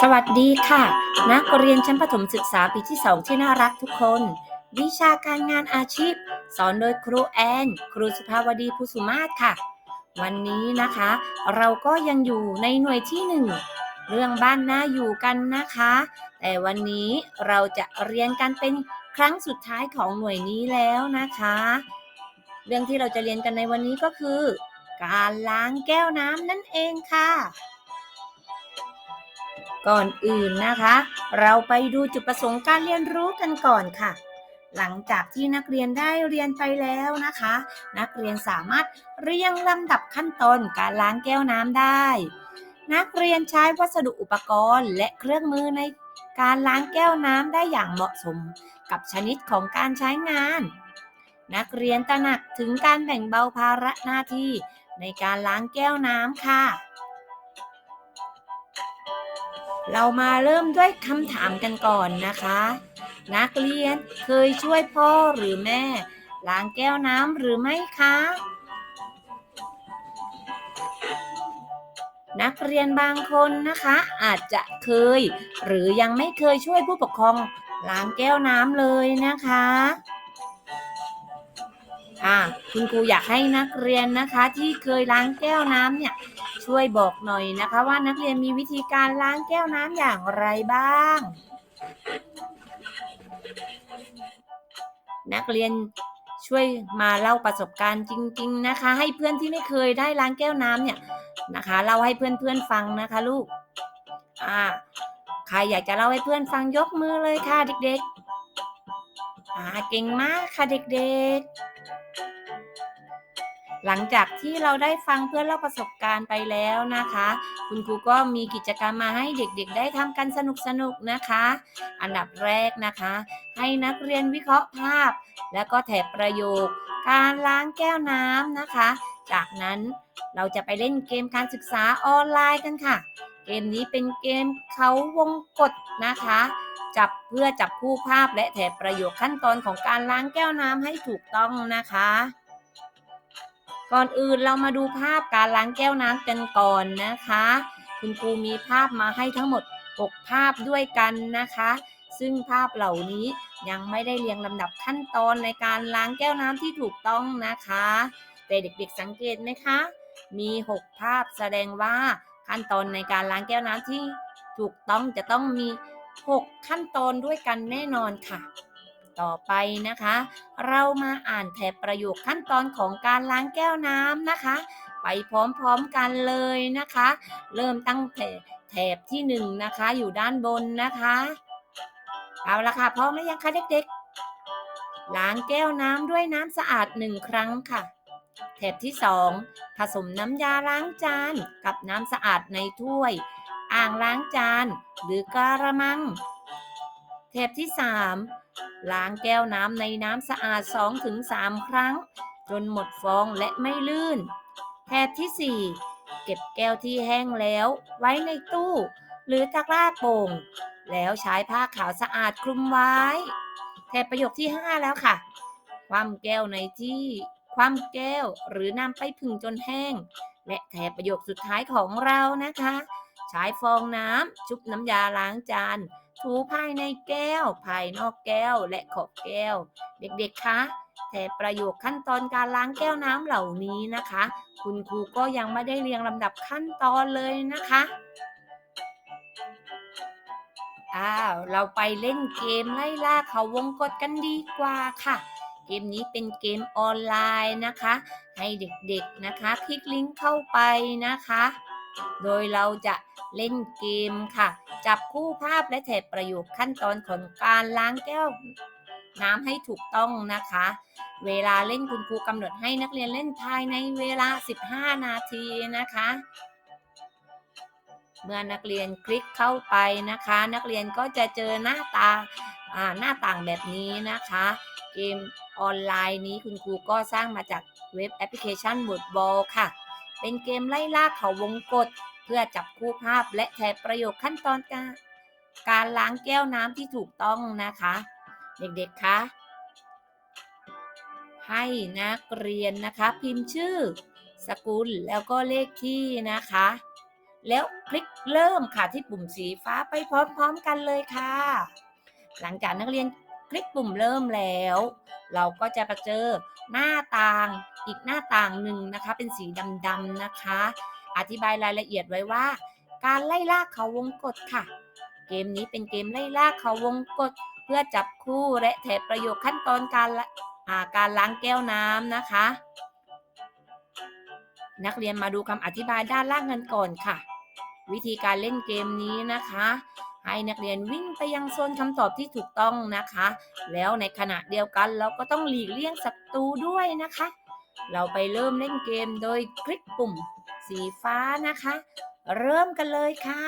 สวัสดีค่ะ นักเรียนชั้นประถมศึกษาปีที่ 2 ที่น่ารักทุกคน วิชาการงานอาชีพ สอนโดยครูแอน ครูสุภาวดีภูสุมาศค่ะ วันนี้นะคะ เราก็ยังอยู่ในหน่วยที่หนึ่งเรื่องบ้านน่าอยู่กันนะคะ แต่วันนี้เราจะเรียนกันเป็นครั้งสุดท้ายของหน่วยนี้แล้วนะคะ เรื่องที่เราจะเรียนกันในวันนี้ก็คือ การล้างแก้วน้ำนั่นเองค่ะ ก่อนอื่นนะคะ เราไปดูจุดประสงค์การเรียนรู้กันก่อนค่ะ หลังจากที่นักเรียนได้เรียนไปแล้วนะคะ นักเรียนสามารถเรียงลำดับขั้นตอนการล้างแก้วน้ำได้ นักเรียนใช้วัสดุอุปกรณ์ และเครื่องมือในการล้างแก้วน้ำได้อย่างเหมาะสม กับชนิดของการใช้งาน นักเรียนตระหนักถึงการแบ่งเบาภาระหน้าที่ในการล้างแก้วน้ำค่ะ เรามาเริ่มด้วยคำถามกันก่อนนะคะ นักเรียนเคยช่วยพ่อหรือแม่ ล้างแก้วน้ำหรือไม่คะ นักเรียนบางคนนะคะ อาจจะเคย หรือยังไม่เคยช่วยผู้ปกครองล้างแก้วน้ำเลยนะคะอ่าคุณครูอยากให้นักเรียนนะคะ ที่เคยล้างแก้วน้ำเนี่ย ช่วยบอกหน่อยนะคะ ว่านักเรียนมีวิธีการล้างแก้วน้ำอย่างไรบ้าง นักเรียนช่วยมาเล่าประสบการณ์จริง ๆ นะคะ ให้เพื่อนที่ไม่เคยได้ล้างแก้วน้ำเนี่ยนะคะเล่าให้เพื่อนๆฟังนะคะลูกอ่าใครอยากจะเล่าให้เพื่อนฟังยกมือเลยค่ะเด็กๆอ่าเก่งมากค่ะเด็กๆ หลังจากที่เราได้ฟังเพื่อนเล่าประสบการณ์ไปแล้วนะคะ คุณครูก็มีกิจกรรมมาให้เด็กๆ ได้ทำกันสนุกๆนะคะ อันดับแรกนะคะ ให้นักเรียนวิเคราะห์ภาพ แล้วก็แถบประโยค การล้างแก้วน้ำนะคะ จากนั้นเราจะไปเล่นเกมการศึกษาออนไลน์กันค่ะ เกมนี้เป็นเกมเขาวงกดนะคะ จับเพื่อจับคู่ภาพและแถบประโยคขั้นตอนของการล้างแก้วน้ำให้ถูกต้องนะคะ ก่อนอื่นเรามาดูภาพการล้างแก้วน้ำกันก่อนนะคะ คุณครูมีภาพมาให้ทั้งหมด 6 ภาพด้วยกันนะคะ ซึ่งภาพเหล่านี้ยังไม่ได้เรียงลำดับขั้นตอนในการล้างแก้วน้ำที่ถูกต้องนะคะ แต่เด็กๆสังเกตไหมคะ มี 6 ภาพแสดงว่าขั้นตอนในการล้างแก้วน้ำที่ถูกต้องจะต้องมี 6 ขั้นตอนด้วยกันแน่นอนค่ะ ต่อไปนะคะ เรามาอ่านแถบประโยคขั้นตอนของการล้างแก้วน้ำนะคะ ไปพร้อมๆกันเลยนะคะ เริ่มตั้งแต่แถบที่หนึ่งนะคะอยู่ด้านบนนะคะ เอาละค่ะพร้อมหรือยังคะเด็กๆ ล้างแก้วน้ำด้วยน้ำสะอาดหนึ่งครั้งค่ะ แถบที่สองผสมน้ำยาล้างจานกับน้ำสะอาดในถ้วย อ่างล้างจานหรือกระมัง แถบที่สาม ล้างแก้วน้ำในน้ำสะอาด 2-3 ครั้ง จนหมดฟองและไม่ลื่นแถบที่ 4 เก็บแก้วที่แห้งแล้ว ไว้ในตู้ หรือตะกร้าโป่ง แล้วใช้ผ้าขาวสะอาดคลุมไว้แถบประโยคที่ 5 แล้วค่ะ ความแก้วในที่ความแก้วหรือนำไปผึ่งจนแห้ง และแถบประโยคสุดท้ายของเรานะคะ ใช้ฟองน้ำชุบน้ำยาล้างจาน ถูภายในแก้ว ภายนอกแก้วและขอบแก้ว เด็กๆ คะแถบประโยคขั้นตอนการล้างแก้วน้ำเหล่านี้นะคะ คุณครูก็ยังไม่ได้เรียงลำดับขั้นตอนเลยนะคะอ้าวเราไปเล่นเกมไล่ล่าเขาวงกดกันดีกว่าค่ะ เกมนี้เป็นเกมออนไลน์นะคะ ให้เด็กๆนะคะ คลิกลิงก์เข้าไปนะคะ โดยเราจะเล่นเกมค่ะ จับคู่ภาพและแถบประโยคขั้นตอนของการล้างแก้วน้ำให้ถูกต้องนะคะ เวลาเล่นคุณครูกำหนดให้นักเรียนเล่นภายในเวลา 15 นาทีนะคะ เมื่อนักเรียนคลิกเข้าไปนะคะ นักเรียนก็จะเจอหน้าตาอ่าหน้าต่างแบบนี้นะคะ เกมออนไลน์นี้คุณครูก็สร้างมาจากเว็บแอปพลิเคชัน w o r d b a l l ค่ะ เป็นเกมไล่ล่าเขาวงกฏเพื่อจับคู่ภาพและแถบประโยคขั้นตอนการการล้างแก้วน้ำที่ถูกต้องนะคะ เด็กๆคะให้นักเรียนนะคะ พิมพ์ชื่อ สกุลแล้วก็เลขที่นะคะ แล้วคลิกเริ่มค่ะที่ปุ่มสีฟ้าไปพร้อมๆกันเลยค่ะ หลังจากนักเรียน ลิกปุ่มเริ่มแล้ว เราก็จะไปเจอหน้าต่างอีกหน้าต่างหนึ่งนะคะ เป็นสีดำๆนะคะ อธิบายรายละเอียดไว้ว่า การไล่ล่าเขาวงกตค่ะ เกมนี้เป็นเกมไล่ล่าเขาวงกตเพื่อจับคู่และแถประโยคขั้นตอนการาการล้างแก้วน้ำนะคะ นักเรียนมาดูคำอธิบายด้านล่างกันก่อนค่ะ วิธีการเล่นเกมนี้นะคะ ให้นักเรียนวิ่งไปยังโซนคำตอบที่ถูกต้องนะคะ แล้วในขณะเดียวกันเราก็ต้องหลีกเลี่ยงศัตรูด้วยนะคะ เราไปเริ่มเล่นเกมโดยคลิกปุ่มสีฟ้านะคะ เริ่มกันเลยค่ะ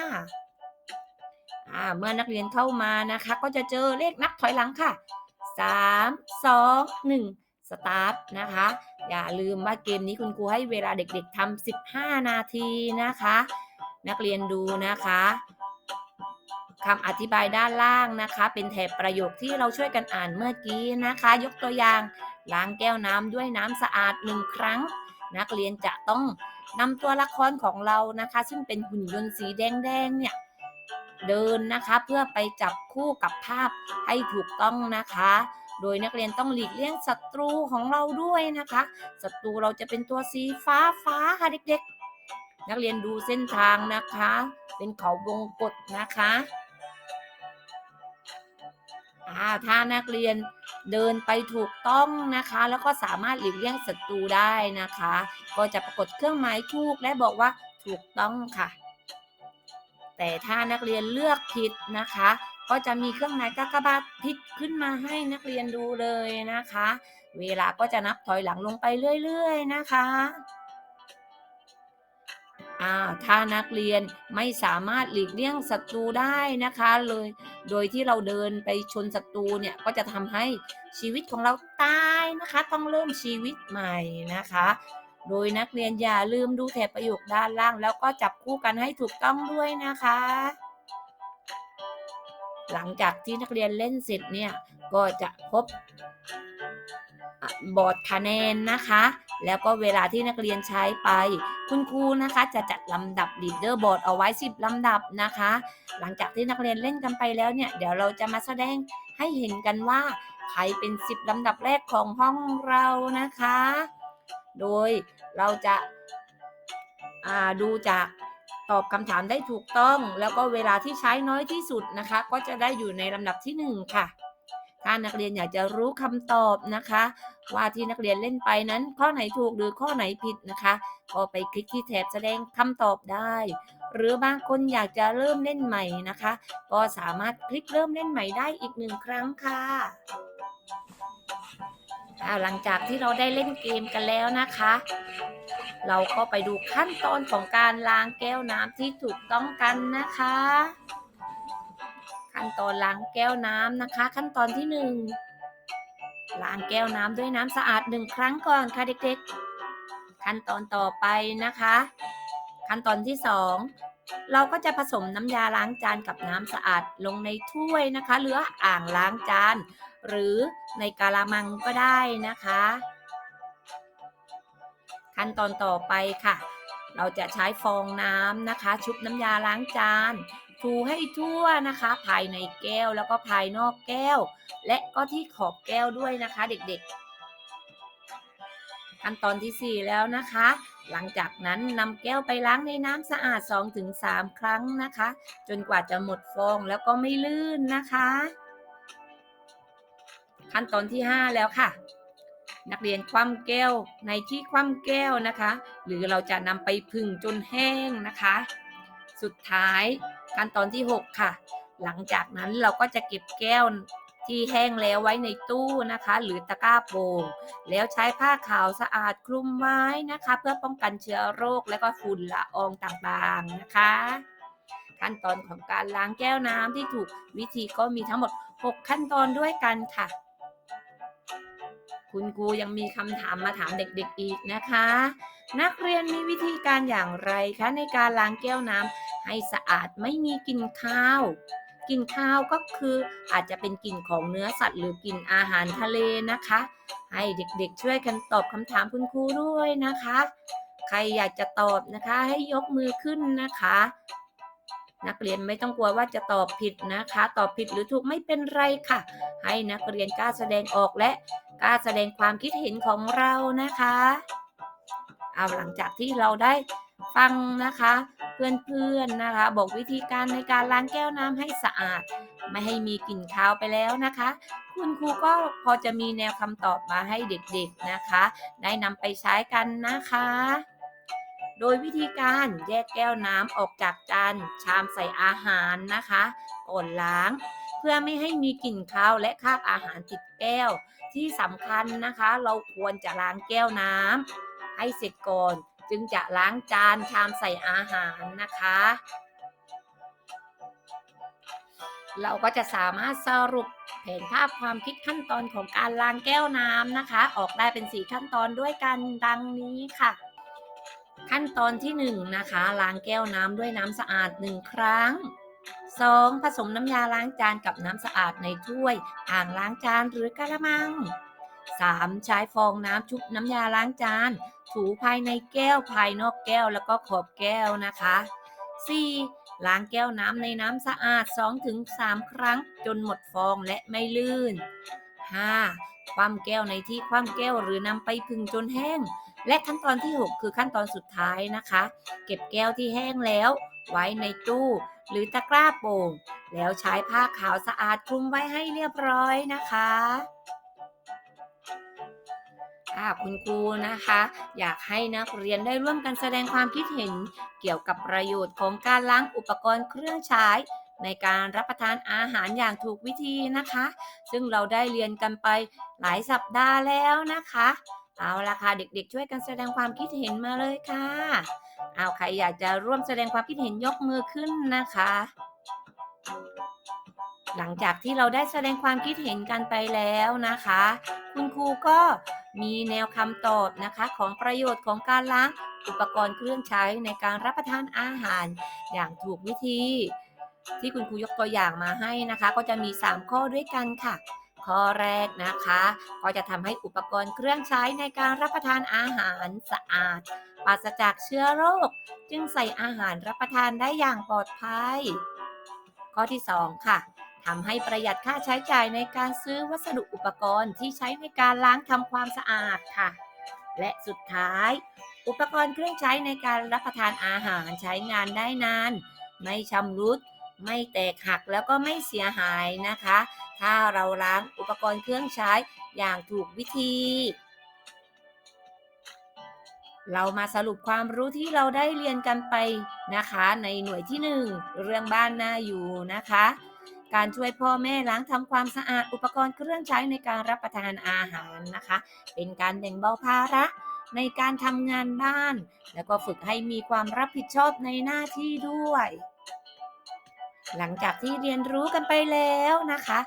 เมื่อนักเรียนเข้ามานะคะ ก็จะเจอเลขนับถอยหลังค่ะ 3 2 1 สตาร์ทนะคะ อย่าลืมว่าเกมนี้คุณครูให้เวลาเด็กๆทำ15 นาทีนะคะ นักเรียนดูนะคะ คำอธิบายด้านล่างนะคะ เป็นแถบประโยคที่เราช่วยกันอ่านเมื่อกี้นะคะ ยกตัวอย่างล้างแก้วน้ำด้วยน้ำสะอาดหนึ่งครั้ง นักเรียนจะต้องนำตัวละครของเรานะคะ ซึ่งเป็นหุ่นยนต์สีแดงๆเนี่ยเดินนะคะเพื่อไปจับคู่กับภาพให้ถูกต้องนะคะ โดยนักเรียนต้องหลีกเลี่ยงศัตรูของเราด้วยนะคะ ศัตรูเราจะเป็นตัวสีฟ้าฟ้าค่ะเด็กๆ นักเรียนดูเส้นทางนะคะ เป็นเขาวงกตนะคะ อ่าถ้านักเรียนเดินไปถูกต้องนะคะ แล้วก็สามารถหลีกเลี่ยงศัตรูได้นะคะ ก็จะปรากฏเครื่องหมายถูกและบอกว่าถูกต้องค่ะ แต่ถ้านักเรียนเลือกผิดนะคะ ก็จะมีเครื่องหมายกากบาทผิดขึ้นมาให้นักเรียนดูเลยนะคะ เวลาก็จะนับถอยหลังลงไปเรื่อย ๆ นะคะ อ่าถ้านักเรียนไม่สามารถหลีกเลี่ยงศัตรูได้นะคะเลยโดยที่เราเดินไปชนศัตรูเนี่ยก็จะทำให้ชีวิตของเราตายนะคะ ต้องเริ่มชีวิตใหม่นะคะ โดยนักเรียนอย่าลืมดูแถบประโยคด้านล่าง แล้วก็จับคู่กันให้ถูกต้องด้วยนะคะ หลังจากที่นักเรียนเล่นเสร็จเนี่ยก็จะพบ บอร์ดคะแนนนะคะ แล้วก็เวลาที่นักเรียนใช้ไป คุณครูนะคะ จะจัดลำดับลีดเดอร์บอร์ดเอาไว้ 10ลำดับนะคะ หลังจากที่นักเรียนเล่นกันไปแล้วเนี่ย เดี๋ยวเราจะมาแสดงให้เห็นกันว่า ใครเป็น 10ลำดับแรกของห้องเรานะคะ โดยเราจะาดูจากตอบคำถามได้ถูกต้อง แล้วก็เวลาที่ใช้น้อยที่สุดนะคะ ก็จะได้อยู่ในลำดับที่หนึ่งค่ะ ถ้านักเรียนอยากจะรู้คำตอบนะคะ ว่าที่นักเรียนเล่นไปนั้น ข้อไหนถูกหรือข้อไหนผิดนะคะ ก็ไปคลิกที่แถบแสดงคำตอบได้ หรือบางคนอยากจะเริ่มเล่นใหม่นะคะ ก็สามารถคลิกเริ่มเล่นใหม่ได้อีกหนึ่งครั้งค่ะหลังจากที่เราได้เล่นเกมกันแล้วนะคะ เราก็ไปดูขั้นตอนของการล้างแก้วน้ำที่ถูกต้องกันนะคะ ขั้นตอนล้างแก้วน้ำนะคะ ขั้นตอนที่หนึ่ง ล้างแก้วน้ำด้วยน้ำสะอาดหนึ่งครั้งก่อนค่ะเด็กๆ ขั้นตอนต่อไปนะคะ ขั้นตอนที่สองเราก็จะผสมน้ำยาล้างจานกับน้ำสะอาดลงในถ้วยนะคะหรืออ่างล้างจาน หรือในกาละมังก็ได้นะคะ ขั้นตอนต่อไปค่ะ เราจะใช้ฟองน้ำนะคะ ชุบน้ำยาล้างจาน ถูให้ทั่วนะคะ ภายในแก้วแล้วก็ภายนอกแก้ว และก็ที่ขอบแก้วด้วยนะคะ เด็กๆ ขั้นตอนที่ 4 แล้วนะคะ หลังจากนั้นนำแก้วไปล้างในน้ำสะอาด 2-3 ครั้งนะคะ จนกว่าจะหมดฟองแล้วก็ไม่ลื่นนะคะ ขั้นตอนที่ 5 แล้วค่ะนักเรียนคว่ำแก้วในที่คว่ำแก้วนะคะ หรือเราจะนำไปผึ่งจนแห้งนะคะ สุดท้าย ขั้นตอนที่ 6 ค่ะ หลังจากนั้นเราก็จะเก็บแก้วที่แห้งแล้วไว้ในตู้นะคะ หรือตะกร้าโปร่งแล้วใช้ผ้าขาวสะอาดคลุมไว้นะคะ เพื่อป้องกันเชื้อโรคและก็ฝุ่นละอองต่างๆนะคะ ขั้นตอนของการล้างแก้วน้ำที่ถูกวิธีก็มีทั้งหมด 6 ขั้นตอนด้วยกันค่ะ คุณครูยังมีคำถามมาถามเด็กๆอีกนะคะ นักเรียนมีวิธีการอย่างไรคะในการล้างแก้วน้ำ ให้สะอาดไม่มีกลิ่นข้าวกลิ่นข้าวก็คืออาจจะเป็นกลิ่นของเนื้อสัตว์หรือกลิ่นอาหารทะเลนะคะ ให้เด็กๆช่วยกันตอบคำถามคุณครูด้วยนะคะ ใครอยากจะตอบนะคะให้ยกมือขึ้นนะคะ นักเรียนไม่ต้องกลัวว่าจะตอบผิดนะคะ ตอบผิดหรือถูกไม่เป็นไรค่ะ ให้นักเรียนกล้าแสดงออกและกล้าแสดงความคิดเห็นของเรานะคะ เอาหลังจากที่เราได้ ฟังนะคะเพื่อนๆนะคะ บอกวิธีการในการล้างแก้วน้ำให้สะอาด ไม่ให้มีกลิ่นคาวไปแล้วนะคะ คุณครูก็พอจะมีแนวคำตอบมาให้เด็กๆนะคะ ได้นำไปใช้กันนะคะ โดยวิธีการแยกแก้วน้ำออกจากจานชามใส่อาหารนะคะก่อนล้างเพื่อไม่ให้มีกลิ่นคาวและคราบอาหารติดแก้ว ที่สำคัญนะคะ เราควรจะล้างแก้วน้ำให้เสร็จก่อน จึงจะล้างจานชามใส่อาหารนะคะ เราก็จะสามารถสรุปแผนภาพความคิดขั้นตอนของการล้างแก้วน้ำนะคะ ออกได้เป็น4ขั้นตอนด้วยกันดังนี้ค่ะ ขั้นตอนที่1นะคะล้างแก้วน้ำด้วยน้ำสะอาด 1 ครั้ง 2. ผสมน้ำยาล้างจานกับน้ำสะอาดในถ้วยอ่างล้างจานหรือกระมัง 3. ใช้ฟองน้ำชุบน้ำยาล้างจาน ถูภายในแก้วภายนอกแก้วแล้วก็ขอบแก้วนะคะ 4. ล้างแก้วน้ำในน้ำสะอาด 2-3 ครั้งจนหมดฟองและไม่ลื่น 5. คว่ำแก้วในที่คว่ำแก้วหรือนำไปพึ่งจนแห้ง และขั้นตอนที่ 6 คือขั้นตอนสุดท้ายนะคะ เก็บแก้วที่แห้งแล้ว ไว้ในตู้หรือตะกร้าโป่ง แล้วใช้ผ้าขาวสะอาดคลุมไว้ให้เรียบร้อยนะคะ ค่ะคุณครูนะคะ อยากให้นักเรียนได้ร่วมกันแสดงความคิดเห็นเกี่ยวกับประโยชน์ของการล้างอุปกรณ์เครื่องใช้ ในการรับประทานอาหารอย่างถูกวิธีนะคะ ซึ่งเราได้เรียนกันไปหลายสัปดาห์แล้วนะคะ เอาละค่ะเด็กๆ ช่วยกันแสดงความคิดเห็นมาเลยค่ะ เอาใครอยากจะร่วมแสดงความคิดเห็นยกมือขึ้นนะคะ หลังจากที่เราได้แสดงความคิดเห็นกันไปแล้วนะคะ คุณครูก็มีแนวคำตอบนะคะของประโยชน์ของการล้างอุปกรณ์เครื่องใช้ในการรับประทานอาหาร อย่างถูกวิธี ที่คุณครูยกตัวอย่างมาให้นะคะ ก็จะมี 3 ข้อด้วยกันค่ะข้อแรกนะคะ ก็จะทำให้อุปกรณ์เครื่องใช้ในการรับประทานอาหารสะอาดปราศจากเชื้อโรค จึงใส่อาหารรับประทานได้อย่างปลอดภัย ข้อที่ 2 ค่ะ ทำให้ประหยัดค่าใช้จ่ายในการซื้อวัสดุอุปกรณ์ที่ใช้ในการล้างทำความสะอาดค่ะ และสุดท้าย อุปกรณ์เครื่องใช้ในการรับประทานอาหารใช้งานได้นาน ไม่ชำรุด ไม่แตกหักแล้วก็ไม่เสียหายนะคะ ถ้าเราล้างอุปกรณ์เครื่องใช้อย่างถูกวิธี เรามาสรุปความรู้ที่เราได้เรียนกันไปนะคะ ในหน่วยที่ 1 เรื่องบ้านน่าอยู่นะคะ การช่วยพ่อแม่ล้างทำความสะอาดอุปกรณ์เครื่องใช้ในการรับประทานอาหารนะคะ เป็นการแบ่งเบาภาระในการทำงานบ้าน แล้วก็ฝึกให้มีความรับผิดชอบในหน้าที่ด้วย หลังจากที่เรียนรู้กันไปแล้วนะคะ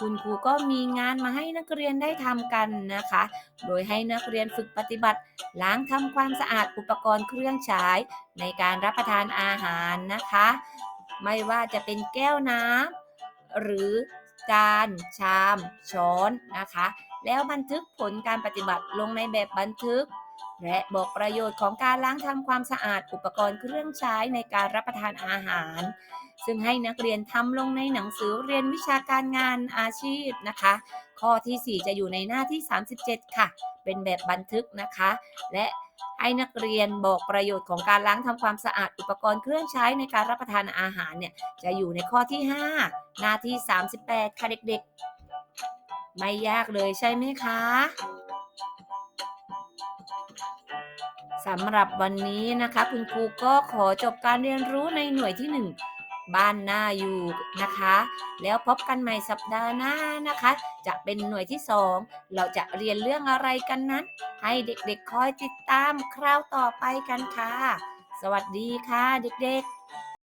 คุณครูก็มีงานมาให้นักเรียนได้ทำกันนะคะ โดยให้นักเรียนฝึกปฏิบัติล้างทำความสะอาดอุปกรณ์เครื่องใช้ในการรับประทานอาหารนะคะ ไม่ว่าจะเป็นแก้วน้ำ หรือจานชาม ช้อนนะคะ แล้วบันทึกผลการปฏิบัติลงในแบบบันทึก และบอกประโยชน์ของการล้างทำความสะอาดอุปกรณ์เครื่องใช้ในการรับประทานอาหาร ซึ่งให้นักเรียนทำลงในหนังสือเรียนวิชาการงานอาชีพนะคะ ข้อที่ 4 จะอยู่ในหน้าที่ 37 ค่ะ เป็นแบบบันทึกนะคะ และ ให้นักเรียนบอกประโยชน์ของการล้างทำความสะอาดอุปกรณ์เครื่องใช้ในการรับประทานอาหารเนี่ยจะอยู่ในข้อที่ 5 หน้าที่ 38 ค่ะเด็กๆ ไม่ยากเลยใช่ไหมคะสำหรับวันนี้นะคะ คุณครูก็ขอจบการเรียนรู้ในหน่วยที่ 1 บ้านหน้าอยู่นะคะ แล้วพบกันใหม่สัปดาห์หน้านะคะ จะเป็นหน่วยที่ 2 เราจะเรียนเรื่องอะไรกันนั้น ให้เด็กๆคอยติดตามคราวต่อไปกันค่ะ สวัสดีค่ะเด็กๆ